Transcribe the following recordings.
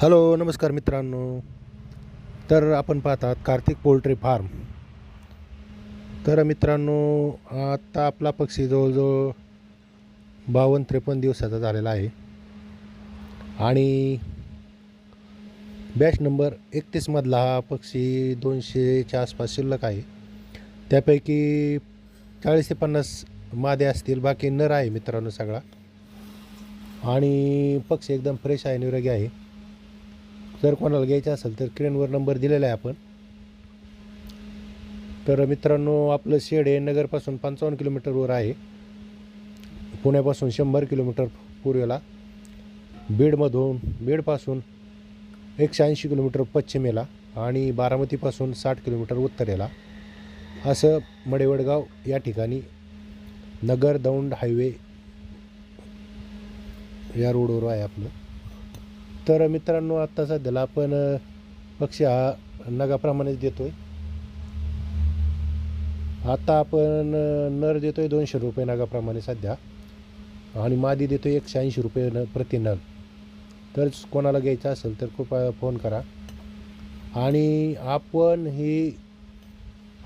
Hello नमस्कार मित्रांनो. तर आपण पाहतात कार्तिक पोल्ट्री फार्म. तर मित्रांनो आत्ता आपला पक्षी जवळजवळ बावन्न त्रेपन्न दिवसाचा झालेला आहे. आणि बॅच नंबर एकतीसमधला हा पक्षी दोनशेच्या आसपास शिल्लक आहे. त्यापैकी चाळीस ते पन्नास मादे असतील बाकी नर आहे मित्रांनो सगळा. आणि पक्षी एकदम फ्रेश आहे निरोगी आहे. जर कोणाला घ्यायचं असेल तर क्रेनवर नंबर दिलेला आहे आपण. तर मित्रांनो आपलं शेड हे नगरपासून पंचावन्न किलोमीटरवर आहे. पुण्यापासून शंभर किलोमीटर पूर्वेला. बीडमधून बीडपासून एकशे ऐंशी किलोमीटर पश्चिमेला आणि बारामतीपासून साठ किलोमीटर उत्तरेला. असं मडेवडगाव या ठिकाणी नगर दौंड हायवे या रोडवर आहे आपलं. तर मित्रांनो आत्ता सध्याला आपण पक्षी हा नगाप्रमाणेच देतो आहे आत्ता आपण नर देतो आहे दोनशे रुपये नगाप्रमाणे सध्या. आणि मादी देतो आहे एकशे ऐंशी रुपये न प्रति नग. तर कोणाला घ्यायचं असेल तर कृपया फोन करा. आणि आपण ही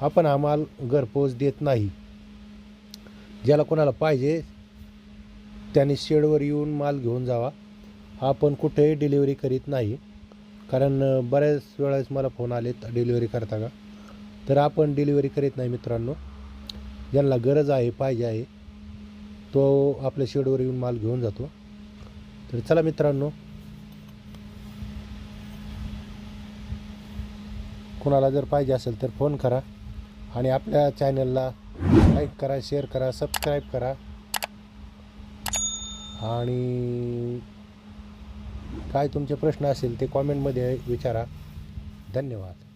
आपण हा माल घरपोच देत नाही. ज्याला कोणाला पाहिजे त्याने शेडवर येऊन माल घेऊन जावा. आपण कुठेही डिलिव्हरी करीत नाही. कारण बऱ्याच वेळेस मला फोन आलेत डिलिव्हरी करता का? तर आपण डिलिव्हरी करीत नाही मित्रांनो. ज्यांना गरज आहे पाहिजे आहे तो आपल्या शेडवर येऊन माल घेऊन जातो. तर चला मित्रांनो. कोणाला जर पाहिजे असेल तर फोन करा आणि आपल्या चॅनलला लाईक करा शेअर करा सबस्क्राईब करा. आणि काय तुमचे प्रश्न असेल ते कॉमेंटमध्ये विचारा. धन्यवाद.